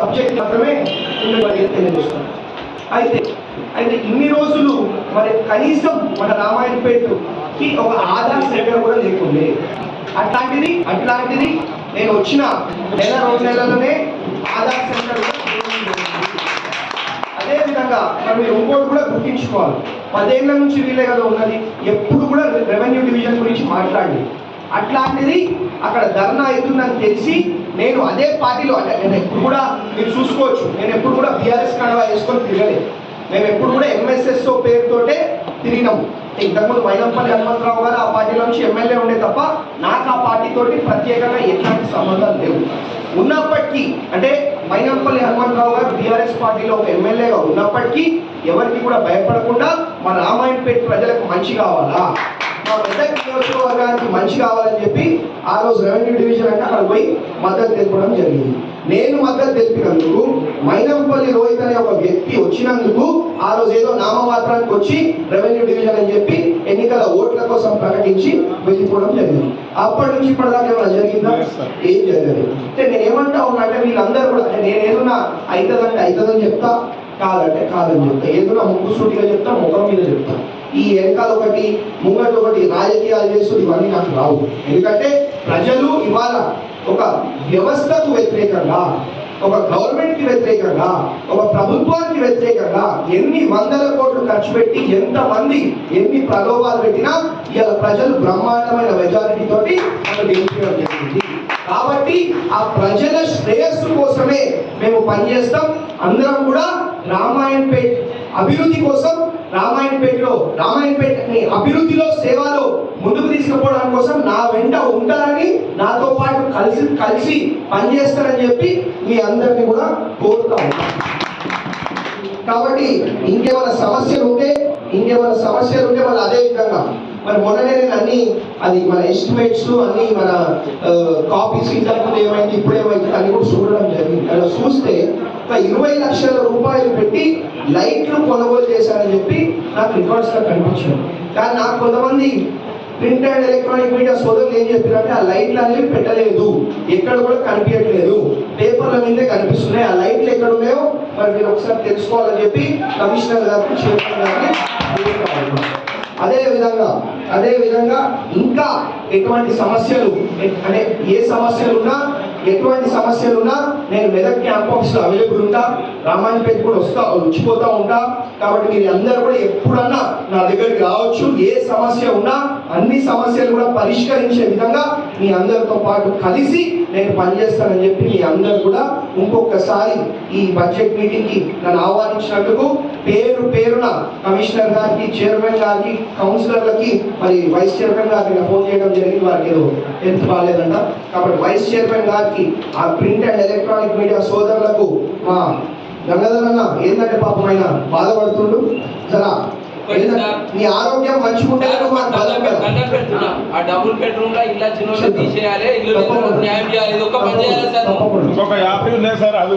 Subject మాత్రమే ఉండేవాడిగా అయితే అయితే ఇన్ని రోజులు మరి కనీసం మన రామాయణపేటకి ఒక ఆధార్ సెంటర్ కూడా లేకుండే. అట్లాంటిది అట్లాంటిది నేను వచ్చిన నెల రెండు నెలలోనే ఆధార్ సెంటర్ అదేవిధంగా మరి మీరు ఇంకోటి కూడా గుర్తించుకోవాలి. పదేళ్ళ నుంచి వీళ్ళే కదా ఉన్నది. ఎప్పుడు కూడా రెవెన్యూ డివిజన్ గురించి మాట్లాడండి అట్లాంటిది అక్కడ ధర్నా అవుతుందని తెలిసి నేను అదే పార్టీలో అంటే నేను ఎప్పుడు కూడా మీరు చూసుకోవచ్చు. నేను ఎప్పుడు కూడా బీఆర్ఎస్ కడవ వేసుకొని తిరగలేదు. మేము ఎప్పుడు కూడా ఎంఎస్ఎస్ పేరుతోటే తిరిగినాము. ఇంతకుముందు మైనంపల్లి హనుమంతరావు గారు ఆ పార్టీలో నుంచి ఎమ్మెల్యే ఉండే తప్ప నాకు ఆ పార్టీతోటి ప్రత్యేకంగా ఎట్లాంటి సంబంధాలు లేవు. ఉన్నప్పటికీ అంటే మైనంపల్లి హనుమంతరావు గారు బీఆర్ఎస్ పార్టీలో ఒక ఎమ్మెల్యేగా ఉన్నప్పటికీ ఎవరికి కూడా భయపడకుండా మా రామాయణపేట ప్రజలకు మంచి కావాలా? మా మెదక్ నియోజకవర్గానికి మంచి కావాలని చెప్పి ఆ రోజు రెవెన్యూ డివిజన్ అంటే అక్కడ పోయి మద్దతు తెలపడం జరిగింది. నేను మద్దతు తెలిపినందుకు మైనంపల్లి రోహిత్ అనే ఒక వ్యక్తి వచ్చినందుకు ఆ రోజు ఏదో నామమాత్రానికి వచ్చి రెవెన్యూ డివిజన్ అని చెప్పి ఎన్నికల ఓట్ల కోసం ప్రకటించి వెళ్ళిపోవడం జరిగింది. అప్పటి నుంచి ఇప్పటిదాకా ఏమైనా జరిగిందా. ఏం జరగలేదు. అంటే నేను ఏమంటా ఉన్నా అంటే వీళ్ళందరూ కూడా నేను ఏదన్నా అవుతుందంటే అవుతుందని చెప్తా కాదంటే కాదని చెప్తా. ఏదైనా ముక్కు సూటిగా చెప్తా ముఖం మీద చెప్తా. ఈ వెనకాల ఒకటి ముంగట ఒకటి రాజకీయాలు చేస్తూ ఇవన్నీ నాకు రావు. ఎందుకంటే ప్రజలు ఇవాళ ఒక వ్యవస్థకు వ్యతిరేకంగా ఒక గవర్నమెంట్కి వ్యతిరేకంగా ఒక ప్రభుత్వానికి వ్యతిరేకంగా ఎన్ని వందల కోట్లు ఖర్చు పెట్టి ఎంత మంది ఎన్ని ప్రలోభాలు పెట్టినా ఇవాళ ప్రజలు బ్రహ్మాండమైన మెజారిటీ తోటి మనం గెలిపించడం జరిగింది. కాబట్టి ఆ ప్రజల శ్రేయస్సు కోసమే మేము పనిచేస్తాం. అందరం కూడా రామాయణపేట్ అభివృద్ధి కోసం రామాయణపేటలో రామాయణపేటని అభివృద్ధిలో సేవలో ముందుకు తీసుకుపోవడం కోసం నా వెంట ఉంటారని నాతో పాటు కలిసి కలిసి పనిచేస్తారని చెప్పి మీ అందరినీ కూడా కోరుతా కాబట్టి ఇంకేమైనా సమస్యలు ఉంటే ఇంకేమైనా సమస్యలు ఉంటే మళ్ళీ అదే విధంగా. మరి మొన్ననే నేను అన్ని అది మన ఎస్టిమేట్స్ అన్ని మన కాపీస్ ఇంతకుముందు ఏమైంది ఇప్పుడు ఏమైంది అని కూడా చూడడం జరిగింది. అలా చూస్తే ఒక ఇరవై లక్షల రూపాయలు పెట్టి లైట్లు కొనుగోలు చేశారని చెప్పి నాకు రికార్డ్స్లో కనిపించింది కానీ నాకు కొంతమంది ప్రింట్ అండ్ ఎలక్ట్రానిక్ మీడియా సోదరులు ఏం చెప్పారంటే ఆ లైట్లు అనేవి పెట్టలేదు. ఎక్కడ కూడా కనిపించట్లేదు. పేపర్ల మీదే కనిపిస్తున్నాయి. ఆ లైట్లు ఎక్కడ ఉన్నాయో మరి మీరు ఒకసారి తెలుసుకోవాలని చెప్పి కమిషనర్ గారికి చైర్మన్ గారికి అదే విధంగా అదే విధంగా ఇంకా ఎటువంటి సమస్యలు అంటే ఏ సమస్యలు ఉన్నా ఎటువంటి సమస్యలు ఉన్నా నేను మెదక్ క్యాంప్ ఆఫీస్లో అవైలబుల్ ఉంటా. రామాయణపేట కూడా వస్తా రుచిపోతూ ఉంటా. కాబట్టి మీరు అందరూ కూడా ఎప్పుడన్నా నా దగ్గరికి రావచ్చు. ఏ సమస్య ఉన్నా అన్ని సమస్యలు కూడా పరిష్కరించే విధంగా మీ అందరితో పాటు కలిసి నేను పనిచేస్తానని చెప్పి మీ అందరు కూడా ఇంకొకసారి ఈ బడ్జెట్ మీటింగ్కి నన్ను ఆహ్వానించినందుకు పేరు పేరున కమిషనర్ గారికి చైర్మన్ గారికి కౌన్సిలర్లకి మరి వైస్ చైర్మన్ గారికి ఫోన్ చేయడం జరిగింది. వారికి ఏదో హెల్త్ బాగాలేదంట. కాబట్టి వైస్ చైర్మన్ గారికి ఆ ప్రింట్ అండ్ ఎలక్ట్రానిక్ మీడియా సోదరులకు మా గంగాధర్ అన్న ఏంటంటే పాపం ఆయన బాధపడుతుండు? జరా నీ ఆరోగ్యం మంచిగుంటే పెడుతున్నా. ఆ డబుల్ బెడ్రూమ్లో ఇల్లు చిన్న తీసేయాలి ఇల్లు లేని వాళ్ళకి న్యాయం చేయాలి ఇది ఒక్క పని చేయాలి సార్. యాభై ఉన్నాయి సార్ అది